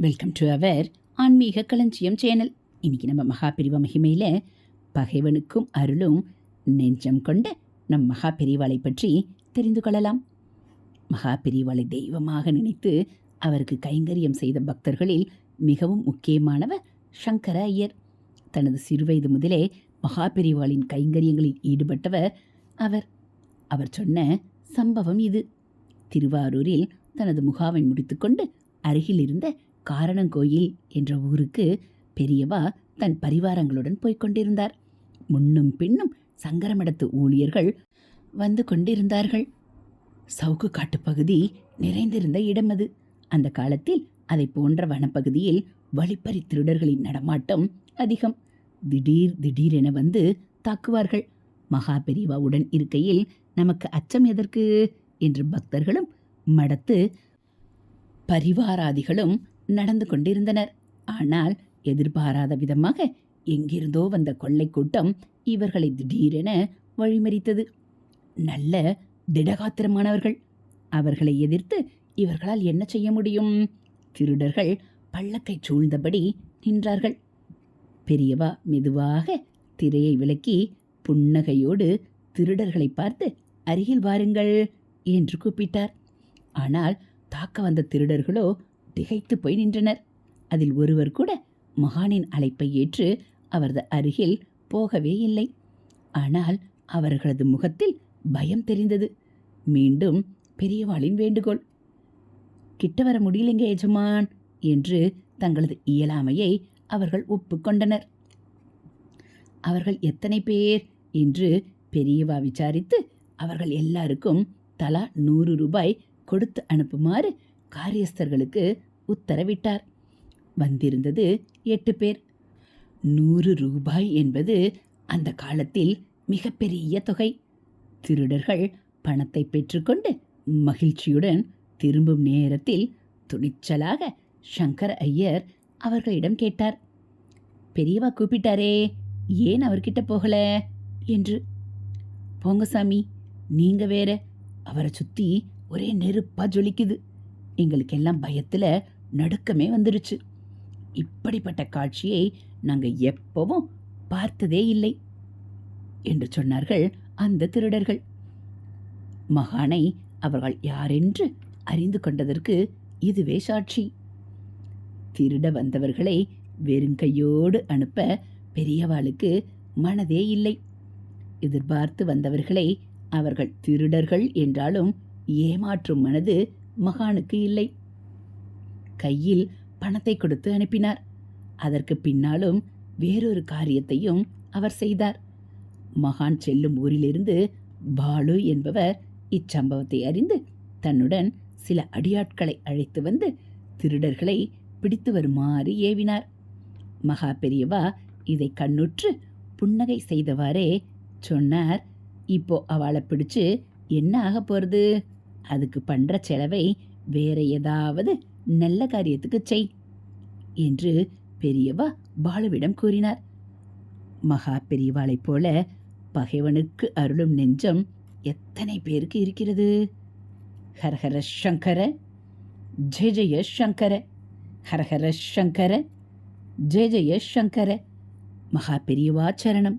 Welcome to our ஆன்மீக களஞ்சியம் channel இன்னைக்கு நம்ம மகாபிரிவ மகிமையில் பகைவனுக்கும் அருளும் நெஞ்சம் கொண்ட நம் மகாபிரிவாளை பற்றி தெரிந்து கொள்ளலாம். மகாபிரிவாளை தெய்வமாக நினைத்து அவருக்கு கைங்கரியம் செய்த பக்தர்களில் மிகவும் முக்கியமானவர் சங்கர ஐயர். தனது சிறுவயது முதலே மகாபிரிவாளின் கைங்கரியங்களில் ஈடுபட்டவர் அவர். அவர் சொன்ன சம்பவம் இது. திருவாரூரில் தனது முகாமை முடித்துக்கொண்டு அருகில் இருந்த காரணங்கோயில் என்ற ஊருக்கு பெரியவா தன் பரிவாரங்களுடன் போய்க் கொண்டிருந்தார் முன்னும் பின்னும் சங்கரமடத்து ஊழியர்கள் வந்து கொண்டிருந்தார்கள். சவுக்கு காட்டு பகுதி நிறைந்திருந்த இடம் அது. அந்த காலத்தில் அதை போன்ற வனப்பகுதியில் வழிப்பறி திருடர்களின் நடமாட்டம் அதிகம். திடீர் திடீரென வந்து தாக்குவார்கள். மகா பெரியவாவுடன் இருக்கையில் நமக்கு அச்சம் எதற்கு? என்று பக்தர்களும் மடத்து பரிவாராதிகளும் நடந்து கொண்டிருந்தனர். ஆனால் எதிர்பாராத விதமாக எங்கிருந்தோ வந்த கொள்ளை கூட்டம் இவர்களை திடீரென வழிமறித்தது. நல்ல திடகாத்திரமானவர்கள். அவர்களை எதிர்த்து இவர்களால் என்ன செய்ய முடியும்? திருடர்கள் பள்ளக்கை சூழ்ந்தபடி நின்றார்கள். பெரியவா மெதுவாக திரையை விலக்கி புன்னகையோடு திருடர்களை பார்த்து அருகில் வாருங்கள் என்று கூப்பிட்டார். ஆனால் தாக்க வந்த திருடர்களோ திகைத்து போய் நின்றனர். அதில் ஒருவர் கூட மகானின் அழைப்பை ஏற்று அவரது அருகில் போகவே இல்லை. ஆனால் அவர்களது முகத்தில் பயம் தெரிந்தது. மீண்டும் பெரியவாளின் வேண்டுகோள். கிட்ட வர முடியலைங்க எஜமான் என்று தங்களது இயலாமையை அவர்கள் ஒப்புக்கொண்டனர் அவர்கள் எத்தனை பேர்? என்று பெரியவா விசாரித்து அவர்கள் எல்லாருக்கும் தலா நூறு ரூபாய் கொடுத்து அனுப்புமாறு காரியஸ்தர்களுக்கு உத்தரவிட்டார். வந்திருந்தது எட்டு பேர். நூறு ரூபாய் என்பது அந்த காலத்தில் மிகப்பெரிய தொகை. திருடர்கள் பணத்தை பெற்றுக்கொண்டு மகிழ்ச்சியுடன் திரும்பும் நேரத்தில் துணிச்சலாக சங்கர் ஐயர் அவர்களிடம் கேட்டார். பெரியவா கூப்பிட்டாரே ஏன் அவர்கிட்ட போகல? என்று. போங்க சாமி நீங்க வேற. அவரை சுத்தி ஒரே நெருப்பா ஜொலிக்குது. எங்களுக்கெல்லாம் பயத்துல நடுக்கமே வந்துருச்சு இப்படிப்பட்ட காட்சியை நாங்கள் எப்பவும் பார்த்ததே இல்லை என்று சொன்னார்கள் அந்த திருடர்கள். மகானை அவர்கள் யாரென்று அறிந்து கொண்டதற்கு இதுவே சாட்சி. திருட வந்தவர்களை வெறுங்கையோடு அனுப்ப பெரியவாளுக்கு மனதே இல்லை. எதிர்பார்த்து வந்தவர்களை அவர்கள் திருடர்கள் என்றாலும் ஏமாற்றும் மனது மகானுக்கு இல்லை. கையில் பணத்தை கொடுத்து அனுப்பினார். அதற்கு பின்னாலும் வேறொரு காரியத்தையும் அவர் செய்தார். மகான் செல்லும் ஊரிலிருந்து பாலு என்பவர் இச்சம்பவத்தை அறிந்து தன்னுடன் சில அடியாட்களை அழைத்து வந்து திருடர்களை பிடித்து வருமாறு ஏவினார். மகா பெரியவா இதை கண்ணுற்று புன்னகை செய்தவாறே சொன்னார் இப்போ அவளை பிடிச்சு என்ன ஆக போகிறது அதுக்கு பண்ணுற செலவை வேற ஏதாவது நல்ல காரியத்துக்கு செய் என்று பெரியவா பாலுவிடம் கூறினார். மகா பெரியவாளைப் போல பகைவனுக்கு அருளும் நெஞ்சம் எத்தனை பேருக்கு இருக்கிறது? ஹரஹர சங்கர ஜெய ஜெய சங்கர ஹரஹர சங்கர ஜெய ஜெய சங்கர. மகா பெரியவா சரணம்.